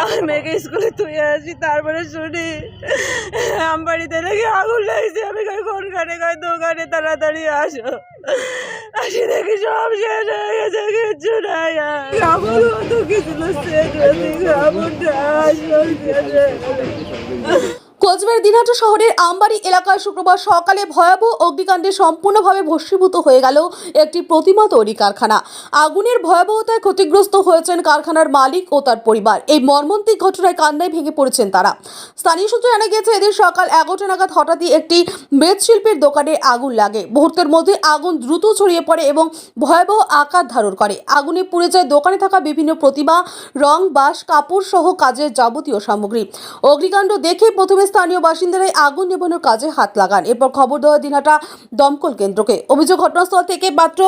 আমি মেয়েকে স্কুলে তুলে আসি তারপরে শুনি আম বাড়িতে নাকি আগুন লাগছে আমি কই কোনখানে কই দোকানে তাড়াতাড়ি আসো আসি দেখি সব শেষ হয়ে গেছে কিচ্ছু নাই। আমার মতো কিছু না শেষ হয়ে গেছে। কোচবিহার দিনহাটা শহরের আমবাড়ি এলাকায় শুক্রবার সকালে ভয়াবহ অগ্নিকাণ্ডে সম্পূর্ণভাবে ভস্মীভূত হয়ে গেল একটি প্রতিমা তৈরি কারখানা। আগুনের ভয়াবহতায় ক্ষতিগ্রস্ত হয়েছেন কারখানার মালিক ও তার পরিবার। এই মর্মন্তিক ঘটনায় কান্নায় ভেঙে পড়েছেন তারা। স্থানীয় সূত্রে জানা গিয়েছে এদিন সকাল এগারোটা নাগাদ হঠাৎই একটি মৃৎশিল্পের দোকানে আগুন লাগে। মুহূর্তের মধ্যে আগুন দ্রুত ছড়িয়ে পড়ে এবং ভয়াবহ আকার ধারণ করে। আগুনে পুড়ে যায় দোকানে থাকা বিভিন্ন প্রতিমা, রং, বাঁশ কাপড় সহ কাজের যাবতীয় সামগ্রী। অগ্নিকাণ্ড দেখে প্রথমে স্থানীয় বাসিন্দারাই আগুন নেভানোর কাজে হাত লাগান। এরপর খবর দেওয়া দিনহাটা দমকল কেন্দ্রকে। অভিযোগ ঘটনাস্থল থেকে মাত্র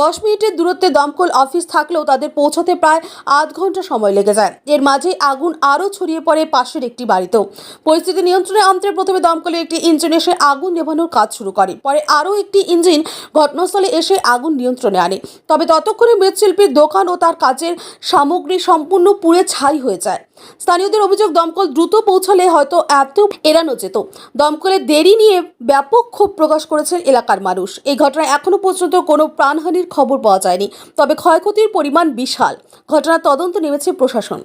দশ মিনিটের দূরত্বে দমকল অফিস থাকলেও তাদের পৌঁছাতে প্রায় আধ ঘণ্টা সময় লেগে যায়। এর মাঝে আগুন আরও ছড়িয়ে পড়ে পাশের একটি বাড়িতেও। পরিস্থিতি নিয়ন্ত্রণে আনতে প্রথমে দমকলের একটি ইঞ্জিন এসে আগুন নেভানোর কাজ শুরু করে। পরে আরও একটি ইঞ্জিন ঘটনাস্থলে এসে আগুন নিয়ন্ত্রণে আনে। তবে ততক্ষণে মৃৎশিল্পীর দোকান ও তার কাজের সামগ্রী সম্পূর্ণ পুড়ে ছাই হয়ে যায়। স্থানীয়দের অভিযোগ, দমকল দ্রুত পৌঁছালে হয়তো এত এড়ানো যেত। দমকলের দেরি নিয়ে ব্যাপক ক্ষোভ প্রকাশ করেছেন এলাকার মানুষ। এই ঘটনায় এখনও পর্যন্ত কোনো প্রাণহানির খবর পাওয়া যায়নি। তবে ক্ষয়ক্ষতির পরিমাণ বিশাল। ঘটনার তদন্ত নেমেছে প্রশাসন।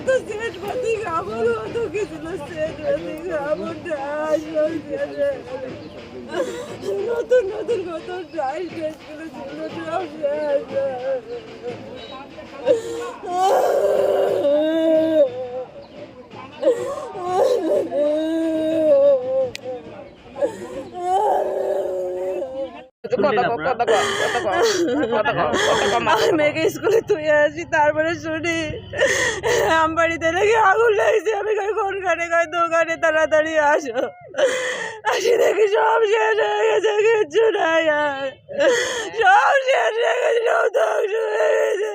কত শেষ পাতি খাবার কত কিছু শেষ পাতি হয়ে গেলো। নতুন নতুন কত ড্রাই ড্রেসগুলো আমি মেয়েকে স্কুলে তুলে আসি তারপরে শুনি। আম বাড়িতে নাকি আগুন লাগছে আমি কই কোনখানে কই দোকানে তাড়াতাড়ি আসো। আসি দেখি সব শেষ হয়ে গেছে কিচ্ছু নাই আর। সব শেষ হয়ে গেছে সব ধ্বংস হয়ে গেছে।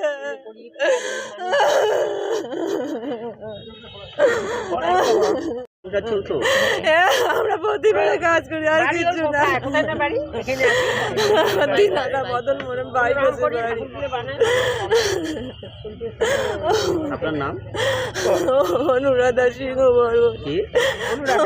হ্যাঁ, আমরা প্রতিবারে কাজ করি আর কিছু না। বদল মনে বাইপাসে বাড়ি? আপনার নাম? অনুরাধা সিংহ বলব কি? অনুরাধা।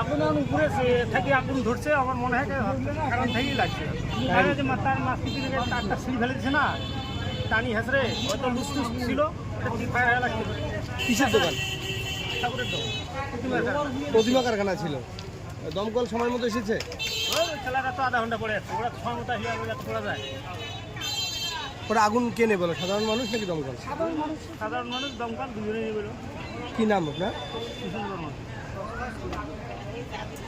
আগুন ঘুরে থেকে আগুন ধরছে আমার মনে হয় কারণ থেকেই লাগছে। তার মাঝখান থেকে তারটা সিঁড়ি ফেলে দিচ্ছে না টানি হেসরে হয়তো লুস টুস ছিল ফায়ার লাগছে কিসের দোকান? ঠাকুরের দোকান। প্রতিমা কারখানা ছিল। দমকল সময় মতো এসেছে? ওই ছেলেরা তো আধা ঘণ্টা পরে আছে ওরা সময় মতো আসলে আমরা যায়। ওরা আগুন কেনে বলো সাধারণ মানুষ নাকি দমকল? সাধারণ মানুষ। দমকাল দুজনেই নিয়ে বেরো কি নাম আপনার? Exactly.